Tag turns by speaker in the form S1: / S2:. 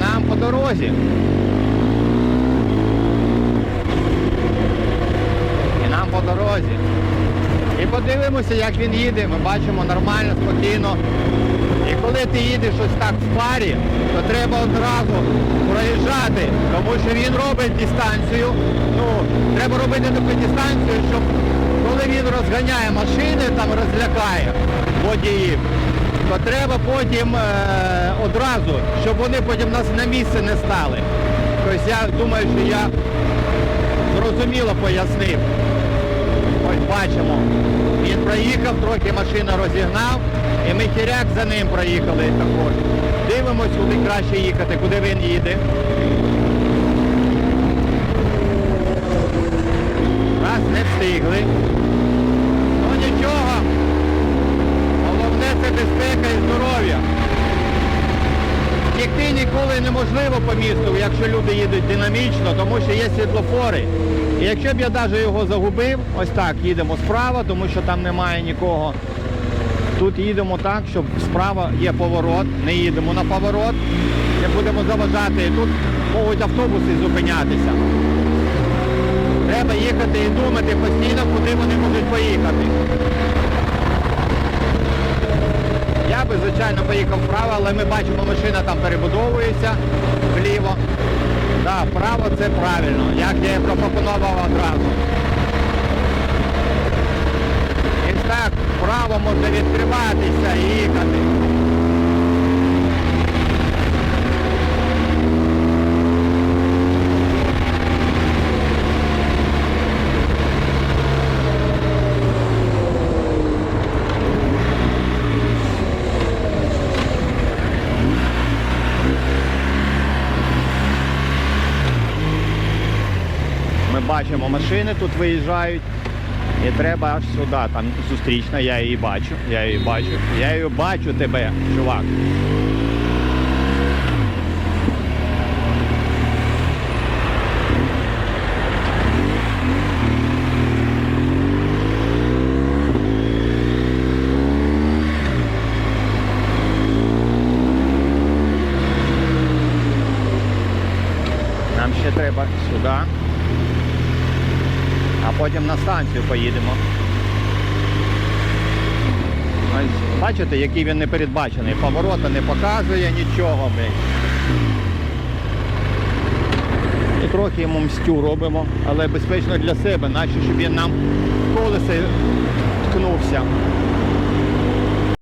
S1: нам по дорозі. І нам по дорозі. І подивимося, як він їде. Ми бачимо нормально, спокійно. І коли ти їдеш ось так в парі, то треба одразу проїжджати, тому що він робить дистанцію. Ну, треба робити таку дистанцію, щоб коли він розганяє машини, там розлякає водіїв, то треба потім е, одразу, щоб вони потім нас на місце не стали. Тобто я думаю, що я зрозуміло пояснив. Ось бачимо. Він проїхав, трохи машину розігнав, і ми хіряк за ним проїхали також. Дивимось, куди краще їхати, куди він їде. Раз не встигли. Ну нічого. Головне це безпека і здоров'я. Ніколи неможливо по місту, якщо люди їдуть динамічно, тому що є світлофори. І якщо б я навіть його загубив, ось так їдемо справа, тому що там немає нікого. Тут їдемо так, щоб справа є поворот, не їдемо на поворот, не будемо заважати. І тут можуть автобуси зупинятися. Треба їхати і думати постійно, куди вони можуть поїхати. Би, звичайно, поїхав вправо, але ми бачимо, машина там перебудовується вліво. Так, вправо це правильно, як я і пропонував одразу. І так, вправо можна відкриватися і їхати. Бачимо машини тут виїжджають. І треба аж сюди, там зустрічна, я її бачу, я її бачу. Я її бачу тебе, чувак. Нам ще треба сюди а потім на станцію поїдемо. Бачите, який він не передбачений. Поворота не показує нічого. блядь. І трохи йому мстю робимо, але безпечно для себе, наче щоб він нам в колесо ткнувся.